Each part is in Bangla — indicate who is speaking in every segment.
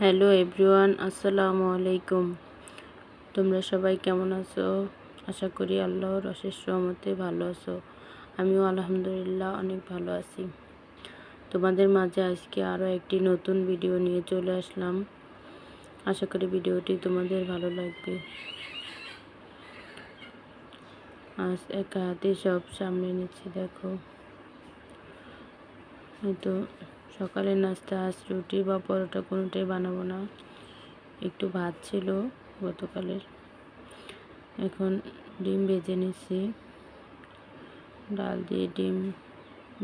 Speaker 1: হ্যালো এভরিওয়ান, আসসালামু আলাইকুম। তোমরা সবাই কেমন আছো? আশা করি আল্লাহর অশেষ রহমতে ভালো আছো। আমিও আলহামদুলিল্লাহ অনেক ভালো আছি। তোমাদের মাঝে আজকে আরও একটি নতুন ভিডিও নিয়ে চলে আসলাম। আশা করি ভিডিওটি তোমাদের ভালো লাগবে। আজ একা হাতে সব সামনে নিচ্ছি, দেখো। হয়তো সকালের নাস্তা, আজ রুটি বা পরোটা কোনোটাই বানাবো না। একটু ভাত ছিল গতকালের। এখন ডিম ভেজে নিচ্ছি। ডাল দিয়ে ডিম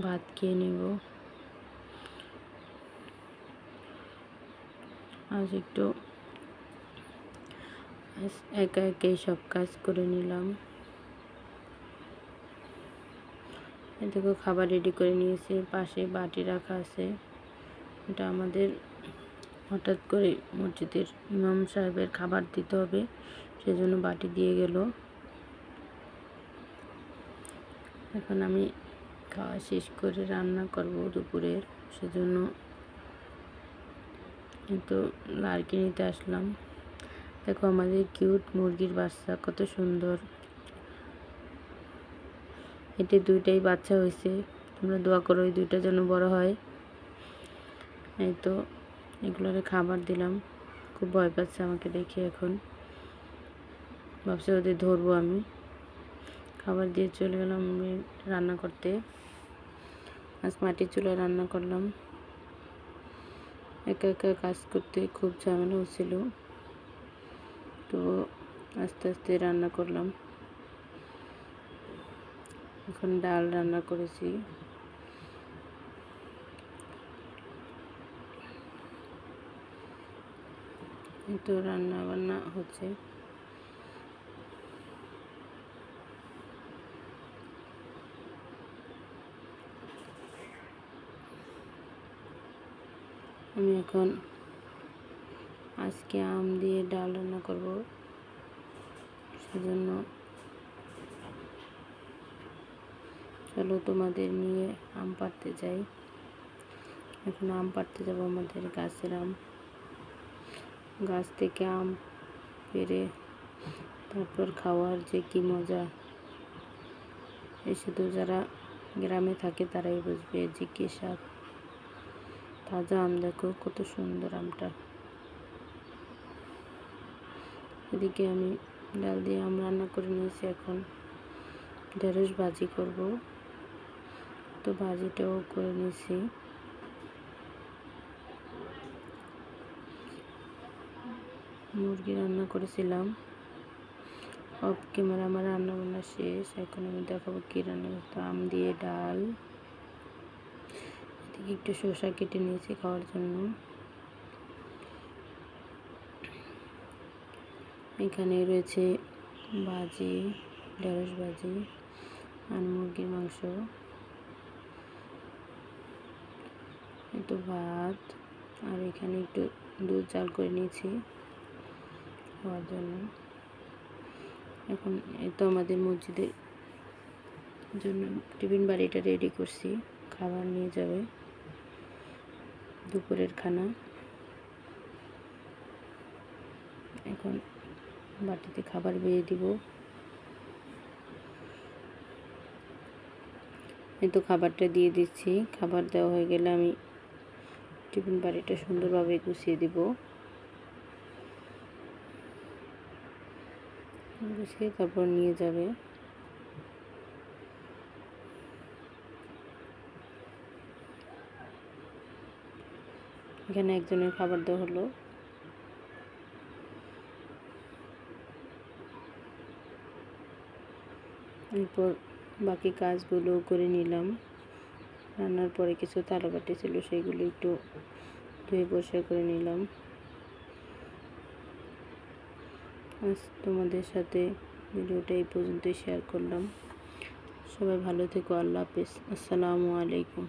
Speaker 1: ভাত খেয়ে নেব। আজ একটু একা একাই সব কাজ করে নিলাম। দেখো খাবার রেডি করে নিয়েছি। পাশে বাটি রাখা আছে। এটা আমাদের হঠাৎ করে মসজিদের ইমাম সাহেবের খাবার দিতে হবে, সেজন্য বাটি দিয়ে গেল। এখন আমি খাওয়া শেষ করে রান্না করব দুপুরের সেজন্য কিন্তু লাড়কি নিতে আসলাম। দেখো আমাদের কিউট মুরগির বাচ্চা কত সুন্দর। এটি দুইটাই বাচ্চা হয়েছে। তোমরা দোয়া করো ওই দুইটা যেন বড় হয়। এই তো, এগুলোরে খাবার দিলাম। খুব ভয় পাচ্ছে আমাকে দেখে এখন। ভাবছি ওদের ধরবো আমি। খাবার দিয়ে চলে গেলাম আমি রান্না করতে। আজ মাটির চুলা রান্না করলাম। একা একা কাজ করতে খুব ঝামেলা হচ্ছিল। তো আস্তে আস্তে রান্না করলাম। এখন ডাল রান্না করেছি। তো রান্না বান্না হচ্ছে। আমি এখন আজকে আম দিয়ে ডাল রান্না করব। সেজন্য চলো তোমাদের নিয়ে আম পাড়তে যাই। এখন আম পাড়তে যাব আমাদের গাছের আম। গাছ থেকে আম পেরে তারপর খাওয়ার যে কি মজা। এই শুধু যারা গ্রামে থাকে তারাই বুঝবে যে কি স্বাদ। তাজা আম দেখো, কত সুন্দর আমটা। এদিকে আমি ডাল দিয়ে আম রান্না করে নিয়েছি এখন। ঢেঁড়স ভাজি করব। তো ভাজিটাও করে নিয়েছি মুরগি রান্না করেছিলাম। অফ ক্যামেরা আমার রান্না বান্না শেষ। এখন আমি দেখাবো কী রান্না করতে আম দিয়ে ডাল। এদিকে একটু শসা কেটে নিয়েছি খাওয়ার জন্য। এখানে রয়েছে ভাজি, ঢেঁড়স ভাজি আর মুরগির মাংস। একটু ভাত আর এখানে একটু দুধ চাল করে নিয়েছি খাওয়ার জন্য। এখন এই তো আমাদের মসজিদের জন্য টিফিন বাড়িটা রেডি করছি। খাবার নিয়ে যাবে দুপুরের খানা। এখন বাটিতে খাবার বেয়ে দিব। এই তো খাবারটা দিয়ে দিচ্ছি। খাবার দেওয়া হয়ে গেলে আমি টিফিন বাড়িটা সুন্দরভাবে গুছিয়ে দিব। গুছিয়ে তারপর নিয়ে যাবে। এখানে একজনের খাবার দেওয়া হলো। এরপর বাকি কাজগুলো করে নিলাম। রান্নার পরে কিছু তালাবাটি ছিল, সেগুলো একটু ধুয়ে পরিষ্কার করে নিলাম। আজ তোমাদের সাথে ভিডিওটা এই পর্যন্তই শেয়ার করলাম। সবাই ভালো থেকো, আল্লাহ হাফিজ। আসসালামু আলাইকুম।